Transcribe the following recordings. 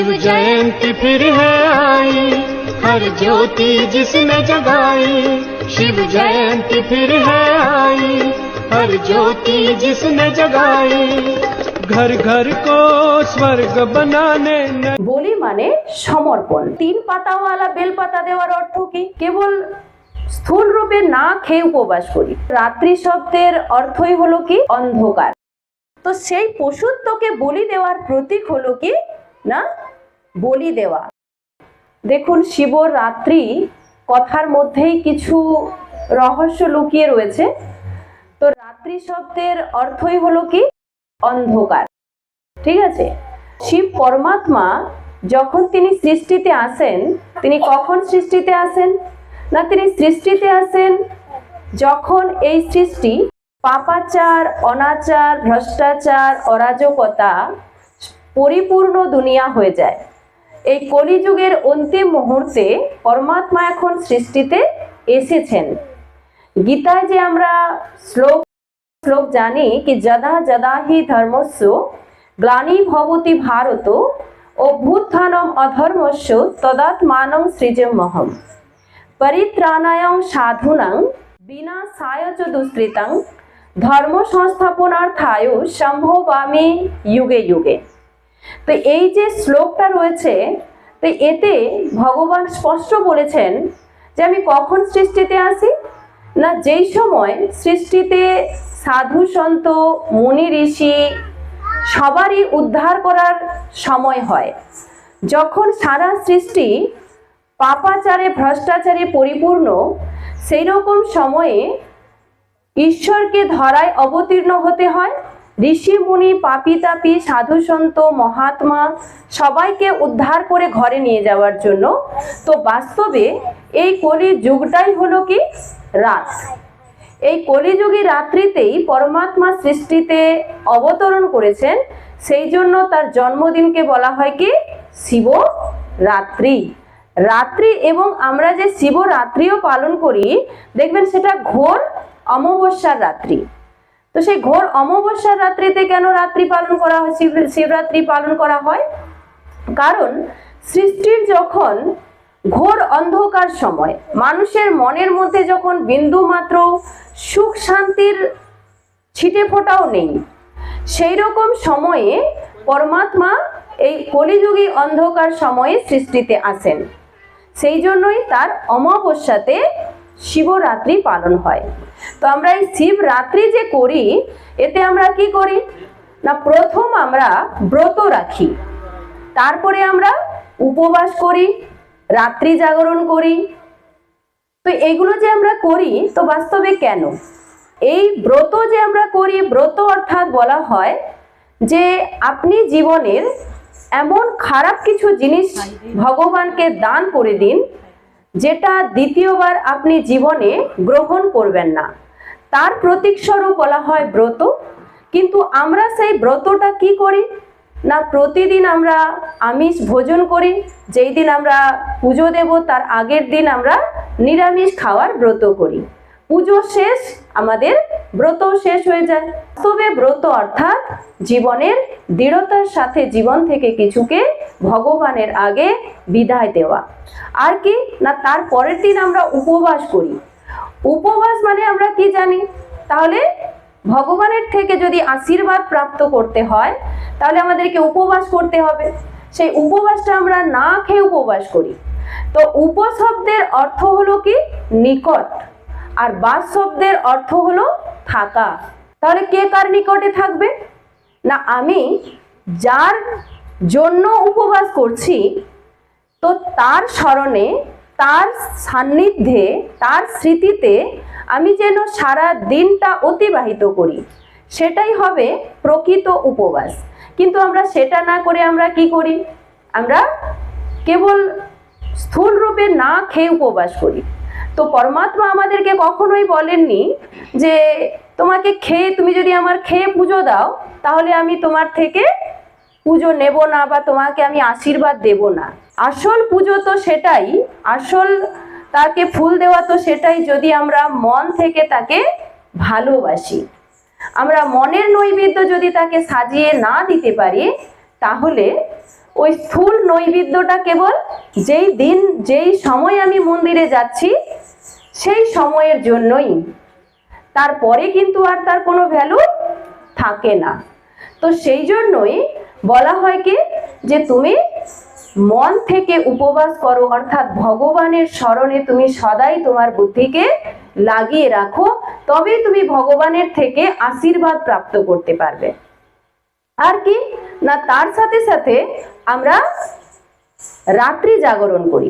शिव जयंती फिर है आई हर ज्योति जिसने जगाई शिव जयंती फिर है आई हर ज्योति जिसने जगाई घर घर को स्वर्ग बनाने न বলি মানে সমর্পণ তিন পাতাওয়ালা বেলপাতা দেওয়ার অর্থ কি কেবল স্থূল রূপে না খেয়ে উপবাস করি রাত্রি শব্দের অর্থই হলো কি অন্ধকার তো সেই পশুত্বকে বলি দেওয়ার প্রতীক হলো কি না বলি দেওয়া। দেখুন শিবরাত্রি কথার মধ্যেই কিছু রহস্য লুকিয়ে রয়েছে। তো রাত্রি শব্দের অর্থই হলো কি? অন্ধকার। ঠিক আছে? শিব পরমাত্মা যখন তিনি সৃষ্টিতে আসেন, তিনি কখন সৃষ্টিতে আসেন? না, তিনি সৃষ্টিতে আসেন যখন এই সৃষ্টি পাপাচার, অনাচার, ভ্রষ্টাচার, অরাজকতা, পরিপূর্ণ দুনিয়া হয়ে যায়। এই কলিযুগের অন্তিম মুহূর্তে পরমাত্মা এখন সৃষ্টিতে এসেছেন। গীতায় যে আমরা শ্লোক শ্লোক জানি কি, যদা যদা হি ধর্মস্য গ্লানি ভবতি ভারত অভ্যুত্থানম অধর্মস্য তদাত্মানং সৃজমহম পরিত্রাণায়ং সাধুনাং বিনাশায় চ দুষ্কৃতং ধর্ম সংস্থাপনার্থায় সম্ভবামি যুগে যুগে। তো এই যে শ্লোকটা রয়েছে, তো এতে ভগবান স্পষ্ট বলেছেন যে আমি কখন সৃষ্টিতে আসি? না, যেই সময় সৃষ্টিতে সাধু সন্ত, মুনি ঋষি সবারই উদ্ধার করার সময় হয়। যখন সারা সৃষ্টি পাপাচারে, ভ্রষ্টাচারে পরিপূর্ণ সেই রকম সময়ে ঈশ্বরকে ধরায় অবতীর্ণ হতে হয়। ঋষি মুনি, পাপি তাপি, সাধু সন্ত, মহাত্মা সবাইকে উদ্ধার করে ঘরে নিয়ে যাওয়ার জন্য। তো বাস্তবে এই কলি যুগটাই হলো কি? রাত। এই কলিযুগী রাত্রিতেই পরমাত্মা সৃষ্টিতে অবতরণ করেছেন। সেই জন্য তার জন্মদিনকে বলা হয় কি? শিব রাত্রি রাত্রি এবং আমরা যে শিবরাত্রিও পালন করি, দেখবেন সেটা ঘোর অমাবস্যার রাত্রি। তো সেই ঘোর অমাবস্যার রাত্রিতে কেন রাত্রি পালন করা হয়? শিব- শিবরাত্রি পালন করা হয়? কারণ সৃষ্টির যখন ঘোর অন্ধকার সময়, মানুষের মনের মধ্যে যখন বিন্দু মাত্র সুখ শান্তির ছিটে ফোটাও নেই, সেই রকম সময়ে পরমাত্মা এই কলিযুগী অন্ধকার সময়ে সৃষ্টিতে আসেন। সেই জন্যই তার অমাবস্যাতে শিবরাত্রি পালন হয়। তো আমরা এই শিবরাত্রি যে করি এতে আমরা কি করি? না প্রথম আমরা ব্রত রাখি। তারপরে আমরা উপবাস করি রাত্রি জাগরণ করি। তো এগুলো যে আমরা করি তো বাস্তবে কেন? এই ব্রত যে আমরা করি ব্রত অর্থাৎ বলা হয় যে আপনি জীবনের এমন খারাপ কিছু জিনিস ভগবানকে দান করে দিন যেটা দ্বিতীয়বার আপনি জীবনে গ্রহণ করবেন না। তার প্রতীকস্বরূপ বলা হয় ব্রত। কিন্তু আমরা সেই ব্রতটা কি করি? না, প্রতিদিন আমরা আমিষ ভোজন করি। যেই দিন আমরা পুজো দেব, তার আগের দিন আমরা নিরামিষ খাওয়ার ব্রত করি। পুজো শেষ, আমাদের ব্রত শেষ হয়ে যায়। তবে ব্রত অর্থাৎ জীবনের দৃঢ়তার সাথে জীবন থেকে কিছুকে ভগবানের আগে বিদায় দেওয়া। আর কি? না, তার পরের দিন আমরা উপবাস করি। উপবাস মানে আমরা কি জানি? তাহলে ভগবানের থেকে যদি আশীর্বাদ প্রাপ্ত করতে হয়, তাহলে আমাদেরকে উপবাস করতে হবে। সেই উপবাসটা আমরা না খেয়ে উপবাস করি। তো উপশব্দের অর্থ হলো কি? নিকট। আর বাস শব্দের অর্থ হলো থাকা। তাহলে কে কার নিকটে থাকবে? না, আমি যার জন্য উপবাস করছি, তো তার স্মরণে, তার সান্নিধ্যে, তার স্মৃতিতে আমি যেন সারা দিনটা অতিবাহিত করি। সেটাই হবে প্রকৃত উপবাস। কিন্তু আমরা সেটা না করে আমরা কি করি? আমরা কেবল স্থূল রূপে না খেয়ে উপবাস করি। তো পরমাত্মা আমাদেরকে কখনোই বলেননি যে, তোমাকে খেয়ে, তুমি যদি আমার খেয়ে পুজো দাও, তাহলে আমি তোমার থেকে পুজো নেব না বা তোমাকে আমি আশীর্বাদ দেব না। আসল পুজো তো সেটাই, আসল তাকে ফুল দেওয়া তো সেটাই যদি আমরা মন থেকে তাকে ভালোবাসি। আমরা মনের নৈবেদ্য যদি তাকে সাজিয়ে না দিতে পারি, তাহলে ওই স্থূল নৈবেদ্যটা কেবল যেই দিন, যেই সময় আমি মন্দিরে যাচ্ছি সেই সময়ের জন্যই। তারপরে কিন্তু আর তার কোনো ভ্যালু থাকে না। তো সেই জন্যই বলা হয় কি, যে তুমি মন থেকে উপবাস করো, অর্থাৎ ভগবানের স্মরণে তুমি সদাই তোমার বুদ্ধিকে লাগিয়ে রাখো, তবেই তুমি ভগবানের থেকে আশীর্বাদ প্রাপ্ত করতে পারবে। আর কি, না তার সাথে সাথে আমরা রাত্রি জাগরণ করি।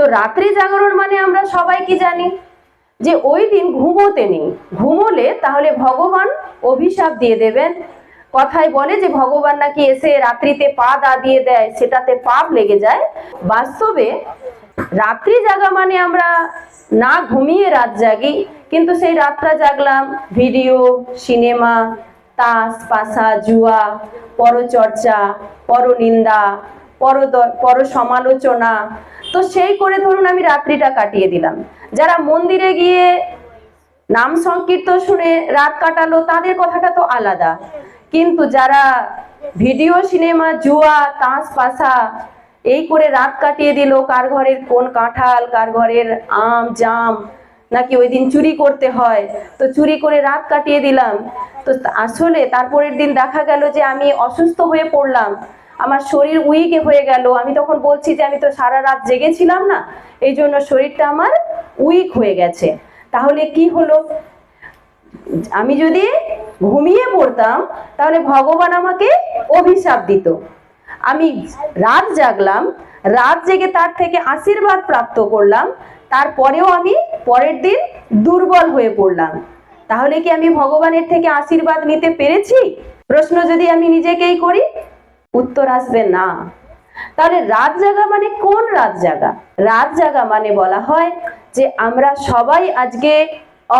তো রাত্রি জাগরণ মানে আমরা সবাই কি জানি? যে ওই দিন ঘুমোতে নেই। ঘুমোলে তাহলে ভগবান অভিশাপ দিয়ে দেবেন। কথায় বলে যে ভগবান নাকি এসে রাত্রিতে পা দা দিয়ে দেয়, সেটাতে পাপ লেগে যায়। বাস্তবে রাত্রি জাগা মানে আমরা না ঘুমিয়ে রাত জাগি, কিন্তু সেই রাতটা জাগলাম। ভিডিও, সিনেমা, তাস পাশা জুয়া, পরচর্চা, পরনিন্দা পর সমালোচনা তো সেই করে ধরুন আমি রাত্রিটা কাটিয়ে দিলাম। যারা মন্দিরে গিয়ে নাম সংকীর্তন শুনে রাত কাটালো, তাদের কথাটা তো আলাদা। কিন্তু যারা ভিডিও, সিনেমা, জুয়া, তাস পাশা এই করে রাত কাটিয়ে দিল, কার ঘরের কোন কাঁঠাল, কার ঘরের আম, জাম, নাকি ওই দিন চুরি করতে হয়, তো চুরি করে রাত কাটিয়ে দিলাম। তো আসলে তারপরের দিন দেখা গেল যে আমি অসুস্থ হয়ে পড়লাম। আমার শরীর উইকে হয়ে গেল। আমি তখন বলছি যে আমি তো সারা রাত জেগেছিলাম না, এই জন্য শরীরটা আমার উইক হয়ে গেছে। তাহলে কি হলো? আমি যদি ঘুমিয়ে পড়তাম, তাহলে ভগবান আমাকে অভিশাপ দিত। আমি রাত জাগলাম, রাত জেগে তার থেকে আশীর্বাদ প্রাপ্ত করলাম, তারপরেও আমি পরের দিন দুর্বল হয়ে পড়লাম। তাহলে কি আমি ভগবানের থেকে আশীর্বাদ নিতে পেরেছি? প্রশ্ন যদি আমি নিজেকেই করি উত্তর আসবে না। তাহলে রাত জাগা মানে কোন রাত জাগা? রাত জাগা মানে বলা হয় যে আমরা সবাই আজকে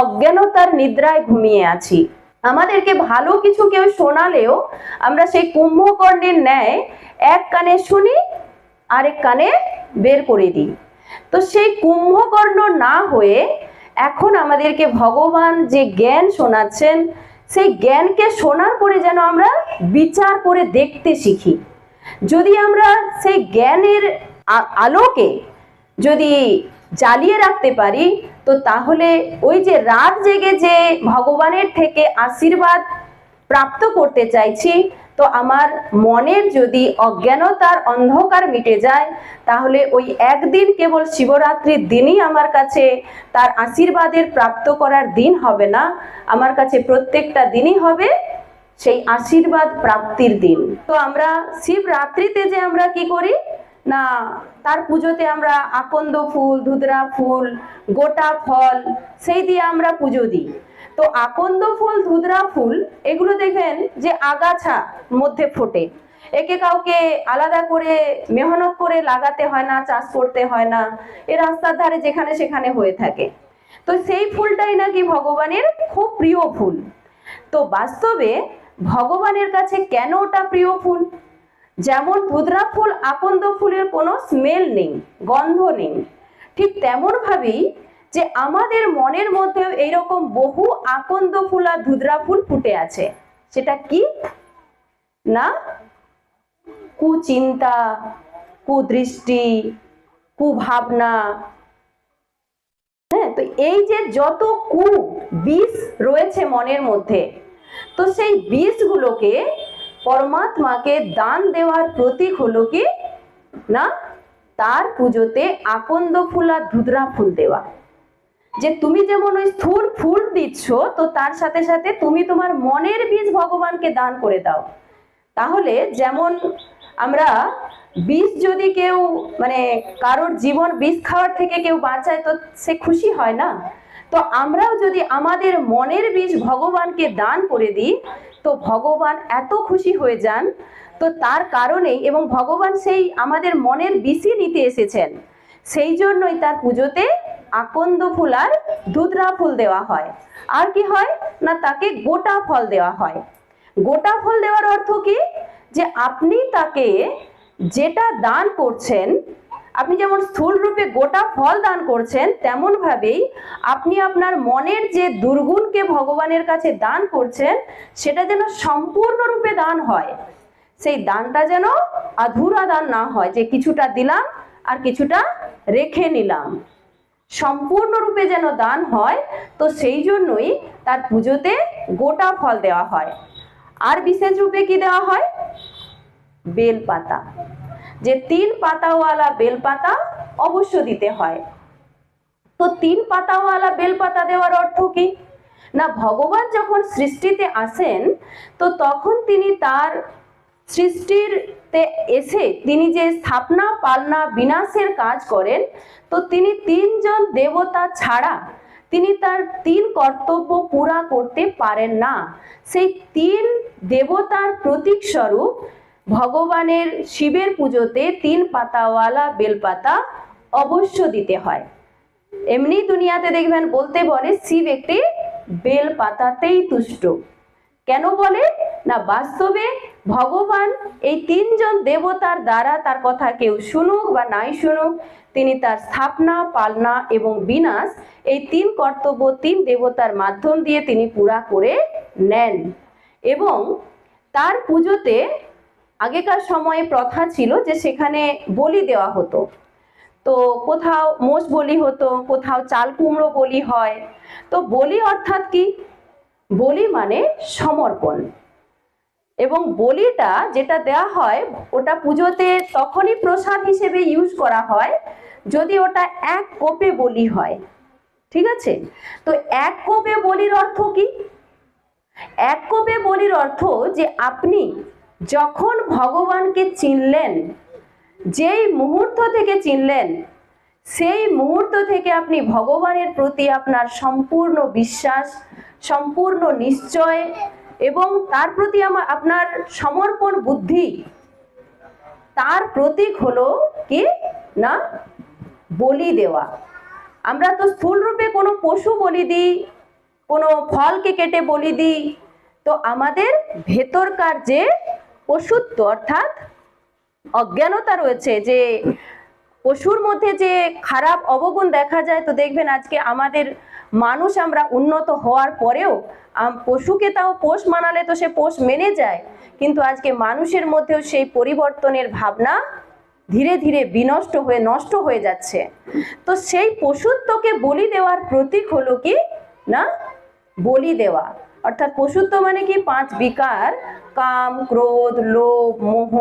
অজ্ঞানতার নিদ্রায় ঘুমিয়ে আছি। আমাদেরকে ভালো কিছু কেউ শোনালেও আমরা সেই কুম্ভকর্ণের ন্যায় এক কানে শুনি, আরেক কানে বের করে দিই। তো সেই কুম্ভকর্ণ না হয়ে এখন আমাদেরকে ভগবান যে জ্ঞান শোনাচ্ছেন সেই জ্ঞানকে শোনার পরে যেন আমরা বিচার করে দেখতে শিখি। যদি আমরা সেই জ্ঞানের আলোকে যদি জ্বালিয়ে রাখতে পারি, তো তাহলে ওই যে রাত জেগে যে ভগবানের থেকে আশীর্বাদ প্রাপ্ত করতে চাইছি তো আমার মনের যদি অজ্ঞানতার অন্ধকার মিটে যায়, তাহলে ওই একদিন কেবল শিবরাত্রির দিনই আমার কাছে তার আশীর্বাদের প্রাপ্ত করার দিন হবে না। আমার কাছে প্রত্যেকটা দিনই হবে সেই আশীর্বাদ প্রাপ্তির দিন। তো আমরা শিবরাত্রিতে যে আমরা কি করি? না, তার পুজোতে আমরা আকন্দ ফুল ধুদরা ফুল, গোটা ফল, সেই দিয়ে আমরা পুজো দিই। তো আকন্দ ফুল ধুদরা ফুল, এগুলো দেখবেন যে আগাছা মধ্যে ফোটে। একে কাউকে আলাদা করে মেহনত করে লাগাতে হয় না, চাষ করতে হয় না। এ রাস্তার ধারে যেখানে সেখানে হয়ে থাকে। তো সেই ফুলটাই নাকি ভগবানের খুব প্রিয় ফুল। তো বাস্তবে ভগবানের কাছে কেন ওটা প্রিয় ফুল? যেমন ধুদরা ফুল, আকন্দ ফুলের কোনো স্মেল নেই, গন্ধ নেই। ঠিক তেমন ভাবেই যে আমাদের মনের মধ্যেও এইরকম বহু আকন্দ ফুল আর ধুতরা ফুল ফুটে আছে। সেটা কি? না? কুচিন্তা, কুদৃষ্টি, কুভাবনা। হ্যাঁ তো এই যে যত কু বিষ রয়েছে মনের মধ্যে, তো সেই বীজগুলোকে পরমাত্মাকে দান দেওয়ার প্রতীক হলো কি? না? তার পুজোতে আকন্দ ফুল আর ধুতরা ফুল দেওয়া। যে তুমি যেমন ওই স্থূল ফুল দিচ্ছ, তো তার সাথে সাথে তুমি তোমার মনের বীজ ভগবানকে দান করে দাও। তাহলে যেমন আমরা বিষ যদি কেউ মানে কারোর জীবন বিষ খাওয়ার থেকে কেউ বাঁচায়, তো সে খুশি হয় না? তো আমরাও যদি আমাদের মনের বীজ ভগবানকে দান করে দিই, তো ভগবান এত খুশি হয়ে যান। তো তার কারণেই এবং ভগবান সেই আমাদের মনের বিষই নিতে এসেছেন। সেই জন্যই তার পুজোতে আকন্দ ফুল আর দুধরা ফুল দেওয়া হয়। আর কি হয়? না, তাকে গোটা ফল দেওয়া হয়। গোটা ফল দেওয়ার অর্থ কি? যে আপনি তাকে যেটা দান করছেন, আপনি যেমন স্থূল রূপে গোটা ফল দান করছেন তেমন ভাবেই আপনি আপনার মনের যে দুর্গুণকে ভগবানের কাছে দান করছেন, সেটা যেন সম্পূর্ণরূপে দান হয়। সেই দানটা যেন আধুরা দান না হয়, যে কিছুটা দিলাম আর কিছুটা রেখে নিলাম। সম্পূর্ণরূপে যেন দান হয়, তো সেই জন্যই তার পুজোতে গোটা ফল দেওয়া হয়। আর বিশেষ রূপে কি দেওয়া হয়? বেলপাতা। যে তিন পাতাওয়ালা বেলপাতা অবশ্য দিতে হয়। তো তিন পাতাওয়ালা বেলপাতা দেওয়ার অর্থ কি? না, ভগবান যখন সৃষ্টিতে আসেন, তো তখন তিনি তার সৃষ্টিরতে এসে তিনি যে স্থাপনা, পালনা, বিনাশের কাজ করেন, তো তিনি তিনজন দেবতা ছাড়া তিনি তার তিন কর্তব্য পুরা করতে পারেন না। সেই তিন দেবতার প্রতীক স্বরূপ ভগবানের শিবের পুজোতে তিন পাতাওয়ালা বেলপাতা অবশ্য দিতে হয়। এমনি দুনিয়াতে দেখবেন বলতে বলে, শিব একটি বেল পাতাতেই তুষ্ট। কেন বলে? না, বাস্তবে ভগবান, এই তিনজন দেবতার দ্বারা তার কথা কেউ শুনুক বা নাই শুনুক, তিনি তার স্থাপনা, পালনা এবং বিনাশ, এই তিন কর্তব্য, তিন দেবতার মাধ্যম দিয়ে তিনি পুরা করে নেন। এবং তার পুজোতে আগেকার সময়ে প্রথা ছিল যে সেখানে বলি দেওয়া হতো। তো কোথাও মোষ বলি হতো, কোথাও চাল কুমড়ো বলি হয়। তো বলি অর্থাৎ কি? বলি মানে সমর্পণ। এবং বলিটা যেটা দেয়া হয়, ওটা পুজোতে তখনই প্রসাদ হিসেবে ইউজ করা হয়, যদি ওটা এক কোপে বলি হয়। ঠিক আছে? তো এক কোপে বলির অর্থ কি? এক কোপে বলির অর্থ যে আপনি যখন ভগবানকে চিনলেন, যেই মুহূর্ত থেকে চিনলেন, সেই মুহূর্ত থেকে আপনি ভগবানের প্রতি আপনার সম্পূর্ণ বিশ্বাস, সম্পূর্ণ নিশ্চয় এবং তার প্রতি আমার, আপনার সমর্পণ বুদ্ধি, তার প্রতীক হলো কি না? বলি দেওয়া। আমরা তো স্থূল রূপে কোনো পশু বলি দিই, কোনো ফলকে কেটে বলি দিই, তো আমাদের ভেতরকার যে পশুত্ব, অর্থাৎ অজ্ঞানতা রয়েছে যে পশুর মধ্যে যে খারাপ অবগুণ দেখা যায়, তো দেখবেন আজকে আমাদের মানুষ আমরা উন্নত হওয়ার পরেও পশুকে তাও পোষ মানালে তো সে পোষ মেনে যায়, কিন্তু আজকে মানুষের মধ্যেও সেই পরিবর্তনের ভাবনা ধীরে ধীরে বিনষ্ট হয়ে, নষ্ট হয়ে যাচ্ছে। তো সেই পশুত্বকে বলি দেওয়ার প্রতীক হলো কি? না? বলি দেওয়া। অর্থাৎ পশুত্ব মানে কি? পাঁচ বিকার, কাম, ক্রোধ, লোভ, মোহ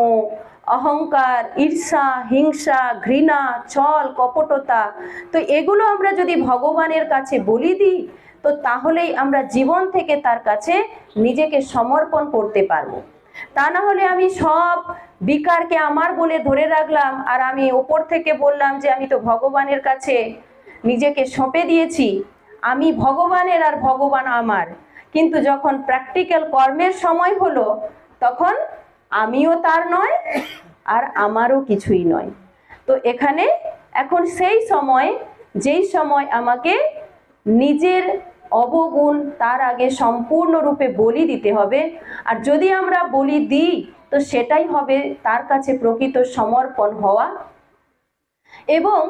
অহংকার, ঈর্ষা, হিংসা, ঘৃণা ছল কপটতা, তো এগুলো আমরা যদি ভগবানের কাছে বলি দিই, তো তাহলেই আমরা জীবন থেকে তার কাছে নিজেকে সমর্পণ করতে পারব। তা না হলে আমি সব বিকারকে আমার বলে ধরে রাখলাম, আর আমি ওপর থেকে বললাম যে আমি তো ভগবানের কাছে নিজেকে সঁপে দিয়েছি, আমি ভগবানের আর ভগবান আমার। কিন্তু যখন প্র্যাকটিক্যাল কর্মের সময় হলো, তখন আমিও তার নয়, আর আমারও কিছুই নয়। তো এখানে এখন সেই সময়, যেই সময় আমাকে নিজের অবগুণ তার আগে সম্পূর্ণরূপে বলি দিতে হবে, আর যদি আমরা বলি দিই, তো সেটাই হবে তার কাছে প্রকৃত সমর্পণ হওয়া। এবং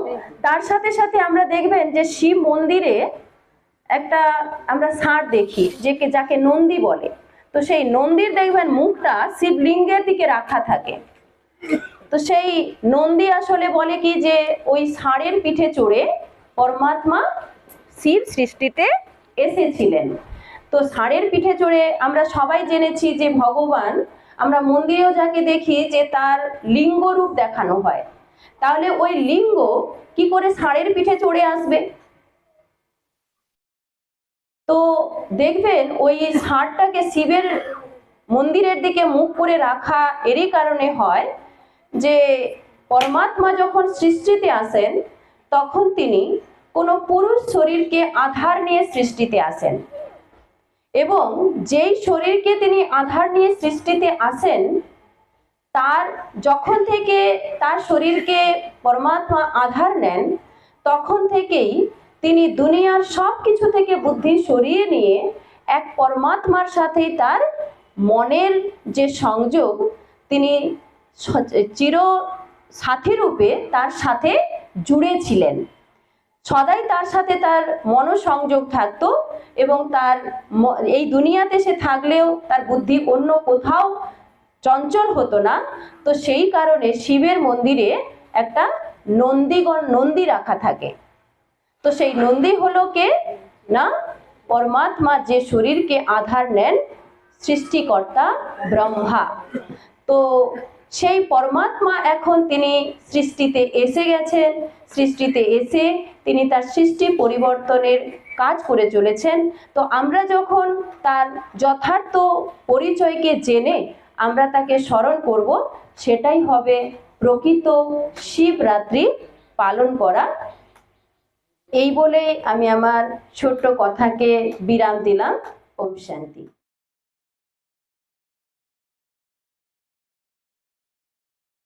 তার সাথে সাথে আমরা দেখবেন যে শিব মন্দিরে একটা আমরা ষাঁড় দেখি, যে যাকে নন্দী বলে। তো সেই নন্দীর দেখবেন মুখটা শিবলিঙ্গের দিকে রাখা থাকে। তো সেই নন্দী আসলে বলে কি যে, ওই ষাঁড়ের পিঠে চড়ে পরমাত্মা শিব সৃষ্টিতে এসেছিলেন। তো ষাঁড়ের পিঠে চড়ে আমরা সবাই জেনেছি যে ভগবান, আমরা মন্দিরেও যাকে দেখি যে তার লিঙ্গ রূপ দেখানো হয়। তাহলে ওই লিঙ্গ কি করে ষাঁড়ের পিঠে চড়ে আসবে? তো দেখবেন ওই ষাঁড়টাকে শিবের মন্দিরের দিকে মুখ করে রাখা এরই কারণে হয় যে পরমাত্মা যখন সৃষ্টিতে আসেন, তখন তিনি কোনো পুরুষ শরীরকে আধার নিয়ে সৃষ্টিতে আসেন। এবং যেই শরীরকে তিনি আধার নিয়ে সৃষ্টিতে আসেন, তার যখন থেকে তার শরীরকে পরমাত্মা আধার নেন, তখন থেকেই তিনি দুনিয়ার সব কিছু থেকে বুদ্ধি সরিয়ে নিয়ে এক পরমাত্মার সাথেই তার মনের যে সংযোগ, তিনি চির সাথী রূপে তার সাথে জুড়ে ছিলেন। সদাই তার সাথে তার মনোসংযোগ থাকতো এবং তার এই দুনিয়াতে সে থাকলেও তার বুদ্ধি অন্য কোথাও চঞ্চল হতো না। তো সেই কারণে শিবের মন্দিরে একটা নন্দীগণ, নন্দী রাখা থাকে। তো সেই নন্দী হলো কে? না, পরমাত্মা যে শরীরকে আধার নেন, সৃষ্টিকর্তা ব্রহ্মা। তো সেই পরমাত্মা এখন তিনি সৃষ্টিতে এসে গেছেন, সৃষ্টিতে এসে তিনি তার সৃষ্টি পরিবর্তনের কাজ করে চলেছেন। তো আমরা যখন তার যথার্থ পরিচয়কে জেনে আমরা তাকে স্মরণ করব, সেটাই হবে প্রকৃত শিবরাত্রি পালন করা এই বলে আমি আমার ছোট্ট কথাকে বিরাম দিলাম ওম শান্তি।